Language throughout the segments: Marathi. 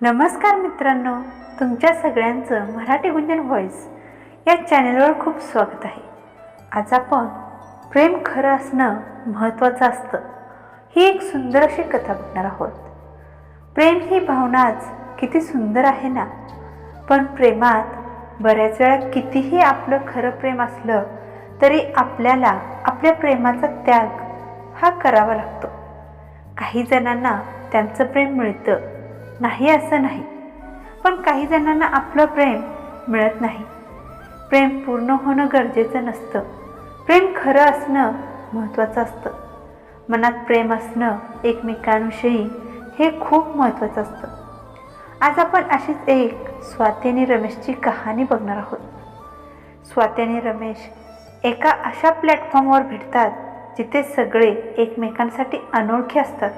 नमस्कार मित्रांनो तुमच्या सगळ्यांचं मराठी गुंजन व्हॉईस या चॅनलवर खूप स्वागत आहे. आज आपण प्रेम खरं असणं महत्त्वाचं असतं ही एक सुंदर अशी कथा बघणार आहोत. प्रेम ही भावनाच किती सुंदर आहे ना? पण प्रेमात बऱ्याच वेळा कितीही आपलं खरं प्रेम असलं तरी आपल्याला आपल्या प्रेमाचा त्याग हा करावा लागतो. काही जणांना त्यांचं प्रेम मिळतं नाही असं नाही. पण काही जणांना आपलं प्रेम मिळत नाही. प्रेम पूर्ण होणं गरजेचं नसतं. प्रेम खरं असणं महत्त्वाचं असतं. मनात प्रेम असणं एकमेकांविषयी हे खूप महत्त्वाचं असतं. आज आपण अशीच एक स्वाती आणि रमेशची कहाणी बघणार आहोत. स्वाती आणि रमेश एका अशा प्लॅटफॉर्मवर भेटतात जिथे सगळे एकमेकांसाठी अनोळखी असतात.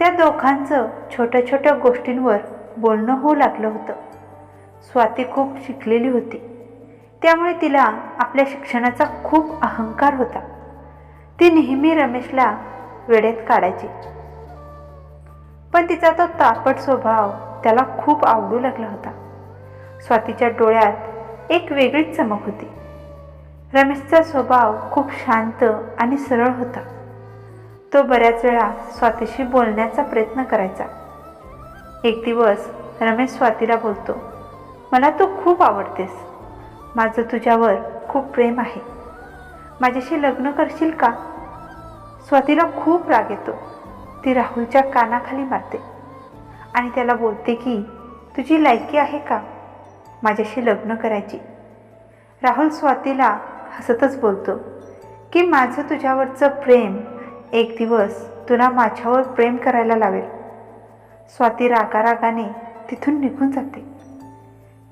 त्या दोघांचं छोट्या छोट्या गोष्टींवर बोलणं होऊ लागलं होतं. स्वाती खूप शिकलेली होती. त्यामुळे तिला आपल्या शिक्षणाचा खूप अहंकार होता. ती नेहमी रमेशला वेळेत काढायची. पण तिचा तो तापट स्वभाव त्याला खूप आवडू लागला होता. स्वातीच्या डोळ्यात एक वेगळीच चमक होती. रमेशचा स्वभाव खूप शांत आणि सरळ होता. तो बऱ्याच वेळा स्वातीशी बोलण्याचा प्रयत्न करायचा. एक दिवस रमेश स्वातीला बोलतो मला तू खूप आवडतेस. माझं तुझ्यावर खूप प्रेम आहे. माझ्याशी लग्न करशील का? स्वातीला खूप राग येतो. ती राहुलच्या कानाखाली मारते आणि त्याला बोलते की तुझी लायकी आहे का माझ्याशी लग्न करायची? राहुल स्वातीला हसतच बोलतो की माझं तुझ्यावरचं प्रेम एक दिवस तुला माझ्यावर प्रेम करायला लावेल. स्वाती रागारागाने तिथून निघून जाते.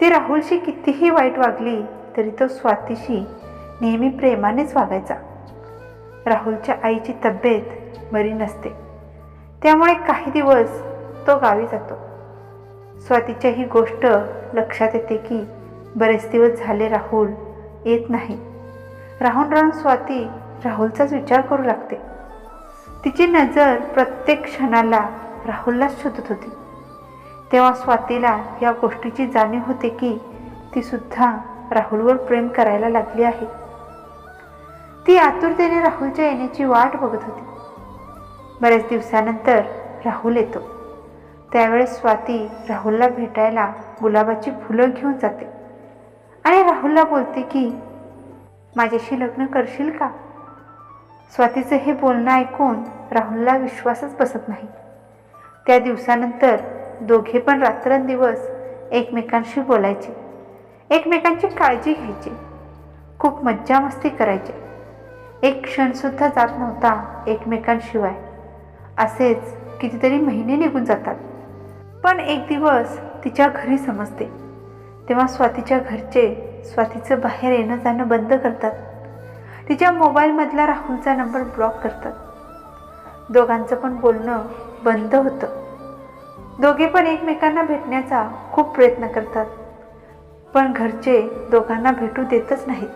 ती राहुलशी कितीही वाईट वागली तरी तो स्वातीशी नेहमी प्रेमानेच वागायचा. राहुलच्या आईची तब्येत बरी नसते. त्यामुळे काही दिवस तो गावी जातो. स्वातीच्या ही गोष्ट लक्षात येते की बरेच दिवस झाले राहुल येत नाही. राहून राहून स्वाती राहुलचाच विचार करू लागते. तिची नजर प्रत्येक क्षणाला राहुललाच शोधत होती. तेव्हा स्वातीला या गोष्टीची जाणीव होते की ती सुद्धा राहुलवर प्रेम करायला लागली आहे. ती आतुरतेने राहुलच्या येण्याची वाट बघत होती. बऱ्याच दिवसानंतर राहुल येतो. त्यावेळेस स्वाती राहुलला भेटायला गुलाबाची फुलं घेऊन जाते आणि राहुलला बोलते की माझ्याशी लग्न करशील का? स्वातीचं हे बोलणं ऐकून राहुलला विश्वासच बसत नाही. त्या दिवसानंतर दोघे पण रात्रंदिवस एकमेकांशी बोलायचे. एकमेकांची काळजी घ्यायची. खूप मज्जा मस्ती करायचे. एक क्षणसुद्धा जात नव्हता एकमेकांशिवाय. असेच कितीतरी महिने निघून जातात. पण एक दिवस तिच्या घरी समजते. तेव्हा स्वातीच्या घरचे स्वातीचं बाहेर येणं जाणं बंद करतात. तिच्या मोबाईलमधला राहुलचा नंबर ब्लॉक करतात. दोघांचं पण बोलणं बंद होतं. दोघे पण एकमेकांना भेटण्याचा खूप प्रयत्न करतात. पण घरचे दोघांना भेटू देतच नाहीत.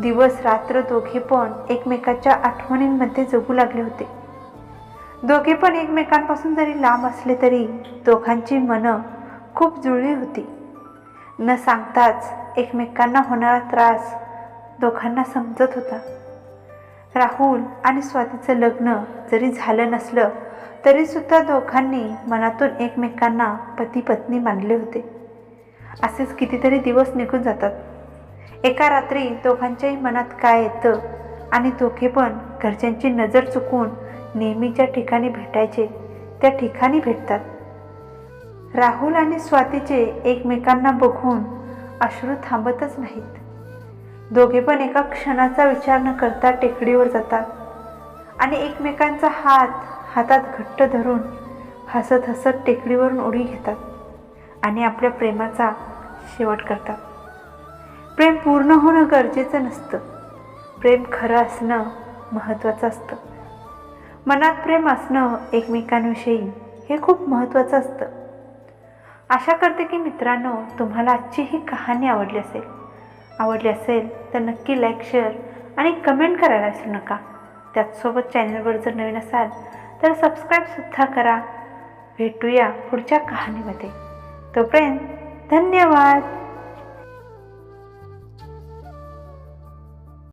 दिवस रात्र दोघे पण एकमेकाच्या आठवणींमध्ये जगू लागले होते. दोघे पण एकमेकांपासून जरी लांब असले तरी दोघांची मनं खूप जुळली होती. न सांगताच एकमेकांना होणारा त्रास दोघांना समजत होता. राहुल आणि स्वातीचं लग्न जरी झालं नसलं तरीसुद्धा दोघांनी मनातून एकमेकांना पती पत्नी मानले होते. असेच कितीतरी दिवस निघून जातात. एका रात्री दोघांच्याही मनात काय येतं आणि दोघे पण घरच्यांची नजर चुकून नेहमीच्या ठिकाणी भेटायचे त्या ठिकाणी भेटतात. राहुल आणि स्वातीचे एकमेकांना बघून अश्रू थांबतच नाहीत. दोघे पण एका क्षणाचा विचार न करता टेकडीवर जातात. आणि एकमेकांचा हात हातात घट्ट धरून हसत हसत टेकडीवरून उडी घेतात आणि आपल्या प्रेमाचा शेवट करतात. प्रेम पूर्ण होणं गरजेचं नसतं. प्रेम खरं असणं महत्त्वाचं असतं. मनात प्रेम असणं एकमेकांविषयी हे खूप महत्त्वाचं असतं. आशा करते की मित्रांनो तुम्हाला आजची ही कहाणी आवडली असेल. आवडली असेल तर नक्की लाईक शेअर आणि कमेंट करायला विसरू नका. त्याचसोबत चॅनलवर जर नवीन असाल तर सबस्क्राईबसुद्धा करा. भेटूया पुढच्या कहाणीमध्ये. तोपर्यंत धन्यवाद!